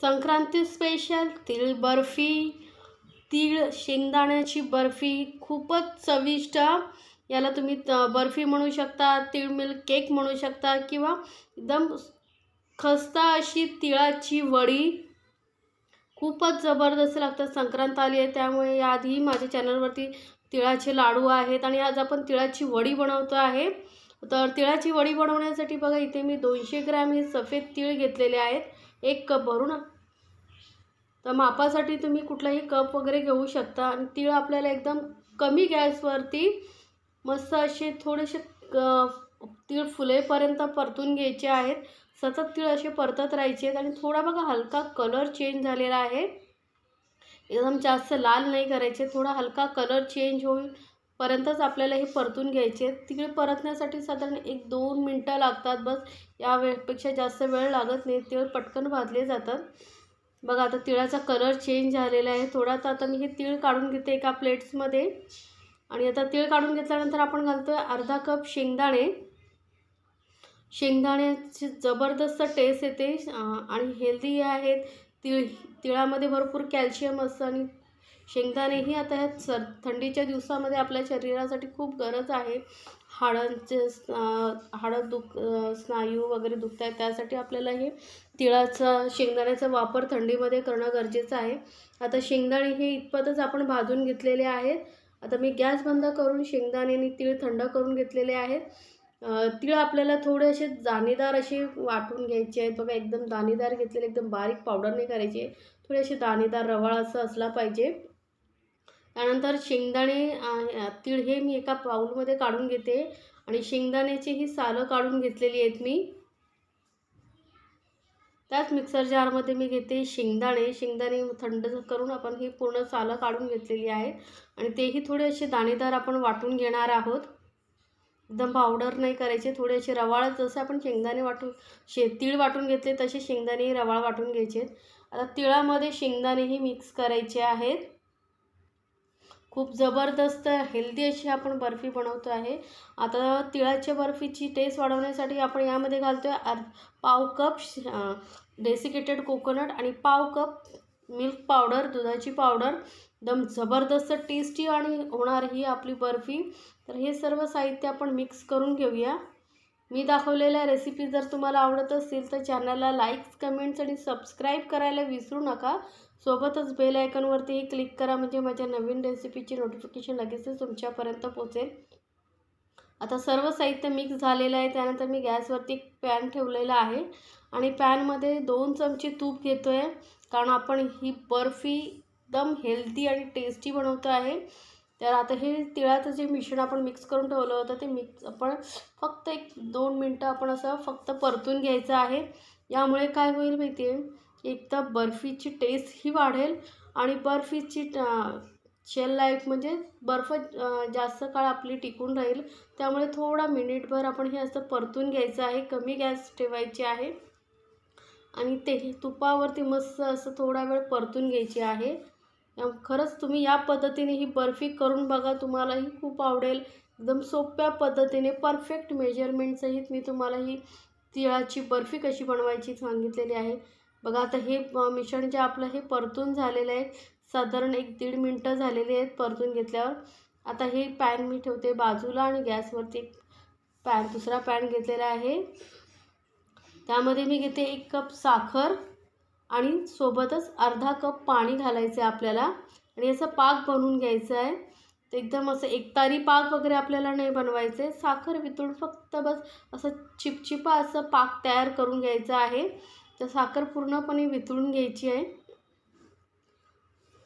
Sankranti special तिळ बर्फी. तीळ शेंगदाण्याची बर्फी खूपच चविष्ट. याला तुम्ही त बर्फी म्हणू शकता तिळ मिल्क केक म्हणू शकता किंवा एकदम खस्ता अशी तिळाची वडी. खूपच जबरदस्त लागतात संक्रांत आली आहे त्यामुळे याआधी माझ्या चॅनलवरती तिळाचे लाडू आहेत आणि आज आपण तिळाची वडी बनवतो आहे. तर तिळाची वडी बनवण्यासाठी बघा इथे मी दोनशे ग्रॅम हे सफेद तीळ घेतलेले आहेत. एक कप भरून तर मापासाठी तुम्ही कुठलाही कप वगैरे घेऊ शकता. आणि तीळ आपल्याला एकदम कमी गॅसवरती मस्त असे थोडेसे तीळ फुलेपर्यंत परतून घ्यायचे आहेत. सतत तीळ असे परतत राहायचे आहेत. आणि थोडा बघा हलका कलर चेंज झालेला आहे. एकदम जास्त लाल नाही करायचे. थोडा हलका कलर चेंज होईपर्यंतच आपल्याला हे परतून घ्यायचे आहेत. तीळ परतण्यासाठी साधारण एक दोन मिनटं लागतात. बस या वेळपेक्षा जास्त वेळ लागत नाही. तीळ पटकन भाजले जातात. बघा आता तिळाचा कलर चेंज झालेला आहे. थोडा तर आता मी हे तीळ काढून घेते एका प्लेट्समध्ये आणि आता तीळ काढून घेतल्यानंतर आपण घालतो आहे अर्धा कप शेंगदाणे. शेंगदाण्याची जबरदस्त टेस्ट येते. आणि हेल्दी आहेत. तिळ तिळामध्ये भरपूर कॅल्शियम असतं आणि शेंगदाणेही आता ह्या सर थंडीच्या दिवसामध्ये आपल्या शरीरासाठी खूप गरज आहे. हाडांचे हाडं दुख स्नायू वगैरे दुखत आहेत त्यासाठी आपल्याला हे तिळाचा शेंगदाण्याचा वापर थंडीमध्ये करणं गरजेचं आहे. आता शेंगदाणे हे इतपतच आपण भाजून घेतलेले आहेत. आता मी गॅस बंद करून शेंगदाणे आणि तीळ थंड करून घेतलेले आहेत. तीळ आपल्याला थोडे असे दाणेदार असे वाटून घ्यायचे आहेत. बघा एकदम दाणेदार घेतलेले एकदम बारीक पावडर नाही करायची. थोडे असे दाणेदार रवाळ असं असला पाहिजे. त्यानंतर शेंगदाणे तीळ हे मी एका पाऊलमध्ये काढून घेते आणि शेंगदाण्याची ही सालं काढून घेतलेली आहेत मी. त्याच मिक्सर जारमध्ये मी घेते शेंगदाणे. शेंगदाणे थंड करून आपण ही पूर्ण सालं काढून घेतलेली आहे आणि तेही थोडे असे दाणेदार आपण वाटून घेणार आहोत. एकदम पावडर नाही करायचे थोडे असे रवाळ जसे आपण शेंगदाणे वाटून शे तीळ वाटून घेतले तसे शेंगदाणेही रवाळ वाटून घ्यायचे. आता तिळामध्ये शेंगदाणेही मिक्स करायचे आहेत. खूप जबरदस्त हेल्दी अशी आपण बर्फी बनवतो आहे. आता तिळाच्या बर्फीची टेस्ट वाढवण्यासाठी आपण यामध्ये घालतो आहे अर् पाव कप डेसिकेटेड कोकोनट आणि पाव कप मिल्क पावडर दुधाची पावडर एकदम जबरदस्त टेस्टी आणि होणार ही आपली बर्फी. तर हे सर्व साहित्य आपण मिक्स करून घेऊया. मी दाखवलेल्या रेसिपी जर तुम्हाला आवडत असतील तर चॅनलला लाईक्स कमेंट्स आणि सबस्क्राईब करायला विसरू नका. सोबतच बेल आयकॉनवरतीही क्लिक करा म्हणजे माझ्या नवीन रेसिपीची नोटिफिकेशन लगेचच तुमच्यापर्यंत पोचेल आता सर्व साहित्य मिक्स झालेलं आहे त्यानंतर मी गॅसवरती एक पॅन ठेवलेला आहे आणि पॅनमध्ये दोन चमचे तूप घेतो आहे कारण आपण ही बर्फी एकदम हेल्दी आणि टेस्टी बनवतो आहे. तर आता हे तिळाचं जे मिश्रण आपण मिक्स करून ठेवलं होतं ते मिक्स आपण फक्त एक दोन मिनटं आपण असं फक्त परतून घ्यायचं आहे. यामुळे काय होईल माहिती आहे एक तर बर्फीची टेस्टही वाढेल आणि बर्फीची शेल लाईफ म्हणजे बर्फ जास्त काळ आपली टिकून राहील. त्यामुळे थोडा मिनिटभर आपण हे असं परतून घ्यायचं आहे. कमी गॅस ठेवायची आहे. आणि ते तुपावरती मस्त असं थोडा वेळ परतून घ्यायची आहे. खरंच तुम्ही या पद्धतीने ही बर्फी करून बघा तुम्हालाही खूप आवडेल. एकदम सोप्या पद्धतीने परफेक्ट मेजरमेंटसहित मी तुम्हाला ही तिळाची बर्फी कशी बनवायची सांगितलेली आहे. बघा आता हे मिश्रण जे आपलं हे परतून झालेलं आहे. साधारण एक दीड मिनटं झालेली आहेत परतून घेतल्यावर. आता हे पॅन मी ठेवते बाजूला आणि गॅसवरती एक पॅन दुसरा पॅन घेतलेला आहे. त्यामध्ये मी घेते एक कप साखर. आणि सोबतच अर्धा कप पाणी घालायचं आहे आपल्याला. आणि असं पाक बनवून घ्यायचं आहे तर एकदम असं एकतारी पाक वगैरे आपल्याला नाही बनवायचं आहे साखर वितळून फक्त बस असं चिपचिपा असं पाक तयार करून घ्यायचं आहे. तर साखर पूर्णपणे वितळून घ्यायची आहे.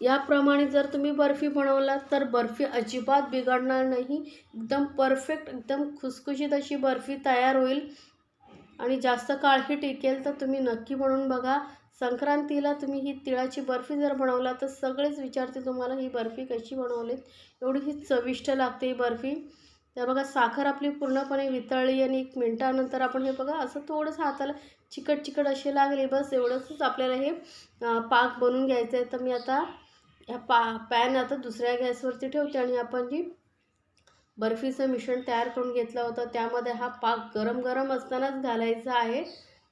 याप्रमाणे जर तुम्ही बर्फी बनवलात तर बर्फी अजिबात बिघडणार नाही. एकदम परफेक्ट एकदम खुसखुशीत अशी बर्फी तयार होईल. आणि जास्त काळही टिकेल तर तुम्ही नक्की बनवून बघा. संक्रांतीला तुम्ही ही तिळाची बर्फी जर बनवला तर सगळेच विचारते तुम्हाला ही बर्फी कशी बनवलीत. एवढी ही चविष्ट लागते ही बर्फी. तर बघा साखर आपली पूर्णपणे वितळली आणि एक मिनटानंतर आपण हे बघा असं थोडंसं हाताला चिकट चिकट असे लागले बस एवढंच आपल्याला हे पाक बनवून घ्यायचं आहे. तर मी आता ह्या पा पॅन आता दुसऱ्या गॅसवरती ठेवते आणि आपण जी बर्फीचं मिश्रण तयार करून घेतलं होतं त्यामध्ये हा पाक गरम गरम असतानाच घालायचा आहे.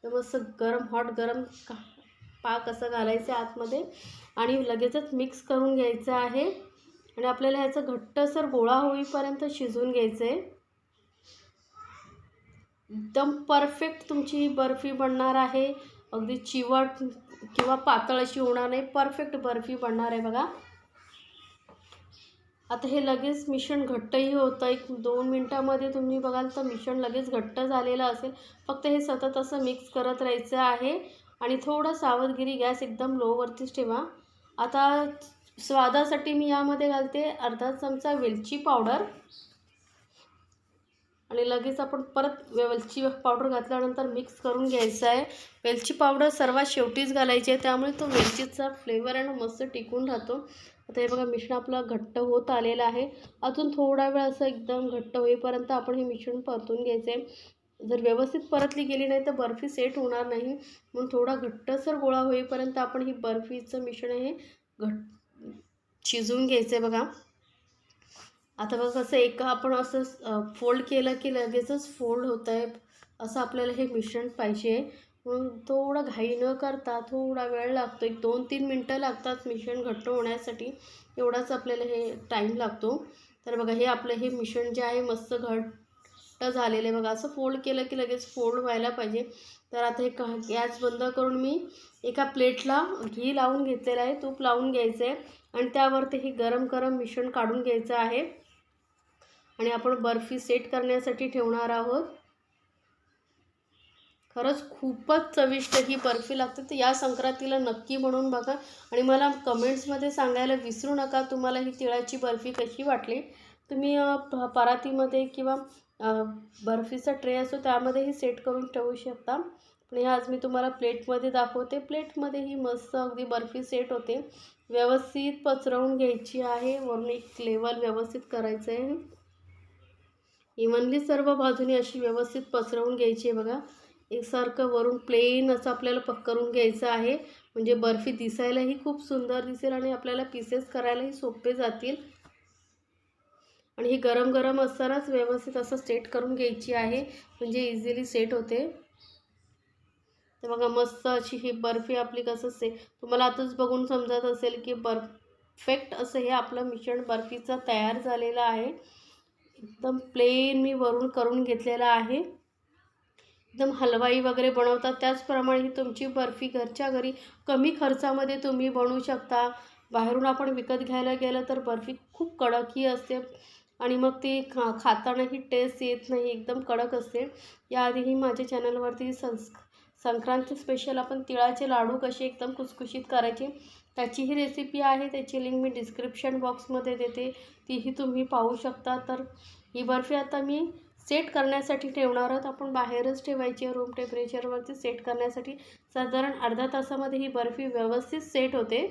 तर मस्त गरम हॉट गरम का पाक असं घालायचं आतमध्ये आणि लगेचच मिक्स करून घ्यायचं आहे. आणि आपल्याला ह्याचं घट्टसर गोळा होईपर्यंत शिजवून घ्यायचं आहे एकदम परफेक्ट तुमची ही बर्फी बनणार आहे. अगदी चिवट किंवा पातळ अशी होणार नाही परफेक्ट बर्फी बनणार आहे बघा. आता हे लगेच मिश्रण घट्टही होतं. एक दोन मिनटामध्ये तुम्ही बघाल तर मिश्रण लगेच घट्ट झालेलं असेल. फक्त हे सतत असं मिक्स करत राहायचं आहे. आणि थोडं सावधगिरी गॅस एकदम लोवरतीच ठेवा. आता स्वादासाठी मी यामध्ये घालते अर्धा चमचा वेलची पावडर. आणि लगेच आपण परत वेलची पावडर घातल्यानंतर मिक्स करून घ्यायचं आहे. वेलची पावडर सर्वात शेवटीच घालायची आहे त्यामुळे तो वेलचीचा फ्लेवर आहे ना मस्त टिकून राहतो. आता हे बघा मिश्रण आपलं घट्ट होत आलेलं आहे. अजून थोडा वेळ असं एकदम घट्ट होईपर्यंत आपण हे मिश्रण परतून घ्यायचं आहे. जर व्यवस्थित परतली गेली नाही तर बर्फी सेट होणार नाही. म्हणून थोडा घट्टसर गोळा होईपर्यंत आपण ही बर्फीचं मिश्रण हे घट शिजवून घ्यायचं आहे बघा. आता बघा कसं एक आपण असं फोल्ड केलं की लगेचच फोल्ड होतं आहे असं आपल्याला हे मिश्रण पाहिजे. म्हणून थोडा घाई न करता थोडा वेळ लागतो. एक दोन तीन मिनटं लागतात मिश्रण घट्ट होण्यासाठी. एवढाच आपल्याला हे टाईम लागतो. तर बघा हे आपलं हे मिश्रण जे आहे मस्त घट घट्ट झालेले बघा असं फोल्ड केलं की लगेच फोल्ड व्हायला पाहिजे. तर आता हे गॅस बंद करून मी एका प्लेटला घी लावून घेतलेलं आहे. तूप लावून घ्यायचं आहे. आणि त्यावरती हे गरम गरम मिश्रण काढून घ्यायचं आहे. आणि आपण बर्फी सेट करण्यासाठी ठेवणार आहोत. खरंच खूपच चविष्ट ही बर्फी लागते. तर या संक्रांतीला नक्की म्हणून बघा. आणि मला कमेंट्समध्ये सांगायला विसरू नका. तुम्हाला ही तिळाची बर्फी कशी वाटली? तुम्ही परातीमध्ये किंवा बर्फीचा ट्रे असतो त्यामध्येही सेट करून ठेवू शकता. पण हे आज मी तुम्हाला प्लेटमध्ये दाखवते. प्लेटमध्येही मस्त अगदी बर्फी सेट होते. व्यवस्थित पचरवून घ्यायची आहे. वरून एक लेवल व्यवस्थित करायचं आहे इव्हनली सर्व बाजूने अशी व्यवस्थित पसरवून घ्यायची आहे बघा. एकसारखं वरून प्लेन असं आपल्याला पक करून घ्यायचं आहे. म्हणजे बर्फी दिसायलाही खूप सुंदर दिसेल आणि आपल्याला पीसेस करायलाही सोपे जातील. आणि ही गरम गरम असतानाच व्यवस्थित असं सेट करून घ्यायची आहे. म्हणजे इझिली सेट होते. तर बघा मस्त अशी ही बर्फी आपली कसं से तुम्हाला आताच बघून समजत असेल की परफेक्ट असं हे आपलं मिश्रण बर्फीचं तयार झालेलं आहे. एकदम प्लेन मी वरून करून घेतलेला आहे. एकदम हलवाई वगैरे बनवतात. त्याचप्रमाणे ही तुमची बर्फी घरच्या घरी कमी खर्चामध्ये तुम्ही बनवू शकता. बाहेरून आपण विकत घ्यायला गेलं तर बर्फी खूप कडकही असते. आणि मग ती खा खातानाही टेस्ट येत नाही एकदम कडक असते. याआधीही माझ्या चॅनलवरती संस् संक्रांती स्पेशल आपण तिळाचे लाडू कसे एकदम कुसकुशीत करायचे त्याची ही रेसिपी आहे. त्याची लिंक मी डिस्क्रिप्शन बॉक्समध्ये देते. तीही तुम्ही पाहू शकता. तर ही बर्फी आता मी सेट करण्यासाठी ठेवणार आहोत. आपण बाहेरच ठेवायची आहे. रूम टेम्परेचरवरती सेट करण्यासाठी साधारण अर्धा तासामध्ये ही बर्फी व्यवस्थित सेट होते.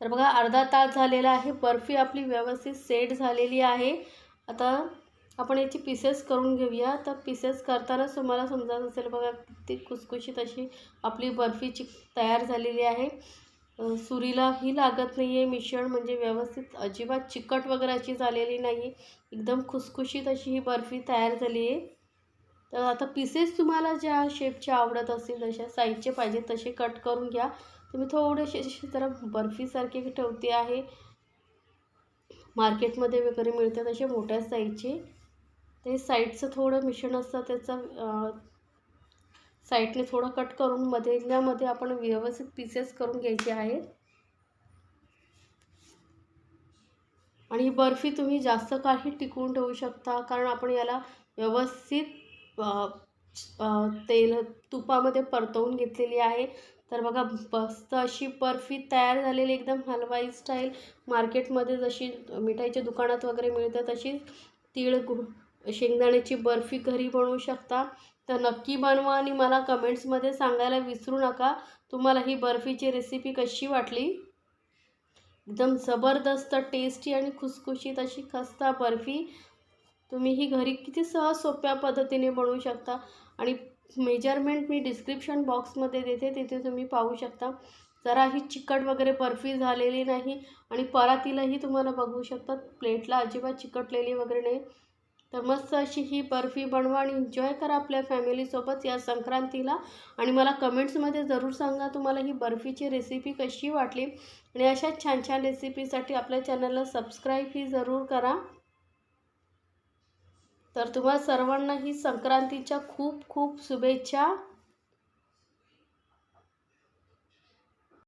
तर बघा अर्धा तास झालेला आहे. बर्फी आपली व्यवस्थित सेट झालेली आहे. आता आपण याची पीसेस करून घेऊया. तर पीसेस करतानाच तुम्हाला समजत असेल बघा किती खुसखुशीत अशी आपली बर्फीची तयार झालेली आहे. सुरीला ही लागत नाही आहे मिश्रण म्हणजे व्यवस्थित अजिबात चिकट वगैरे अशी झालेली नाही एकदम खुसखुशीत अशी ही बर्फी तयार झाली आहे. तर आता पीसेस तुम्हाला ज्या शेपच्या आवडत असतील जशा साईजचे पाहिजे तसे कट करून घ्या. तुम्ही थोडेसे असे जरा बर्फीसारखे ठेवते आहे. मार्केटमध्ये वगैरे मिळतात असे मोठ्या साईजचे. ते साईडचं थोडं मिश्रण असतं त्याचं साईडने थोडं कट करून मधल्यामध्ये आपण व्यवस्थित पीसेस करून घ्यायचे आहेत. आणि ही बर्फी तुम्ही जास्त काही टिकवून ठेवू शकता कारण आपण याला व्यवस्थित तेल तुपामध्ये परतवून घेतलेली आहे. तर बघा मस्त अशी बर्फी तयार झालेली एकदम हलवाई स्टाईल मार्केटमध्ये जशी मिठाईच्या दुकानात वगैरे मिळतात तशी तीळ गु शेंगदाण्याची बर्फी घरी बनवू शकता. तर नक्की बनवा आणि मला कमेंट्समध्ये सांगायला विसरू नका. तुम्हाला ही बर्फीची रेसिपी कशी वाटली? एकदम जबरदस्त टेस्टी आणि खुसखुशीत अशी खस्ता बर्फी. तुम्ही ही घरी किती सहज सोप्या पद्धतीने बनवू शकता. आणि मेजरमेंट मी डिस्क्रिप्शन बॉक्समध्ये देते तिथे तुम्ही पाहू शकता. जरा ही चिकट वगैरे बर्फी झालेली नाही आणि परातीलाही तुम्हाला बघू शकता. प्लेटला अजिबात चिकटलेली वगैरे नाही. तर मस्त अशी ही बर्फी बनवा आणि एन्जॉय करा आपल्या फॅमिलीसोबत या संक्रांतीला. आणि मला कमेंट्समध्ये जरूर सांगा तुम्हाला ही बर्फीची रेसिपी कशी वाटली. आणि अशाच छान छान रेसिपीसाठी आपल्या चॅनलला सबस्क्राईब ही जरूर करा. तर तुम्हाला सर्वांना ही संक्रांतीच्या खूप खूप शुभेच्छा.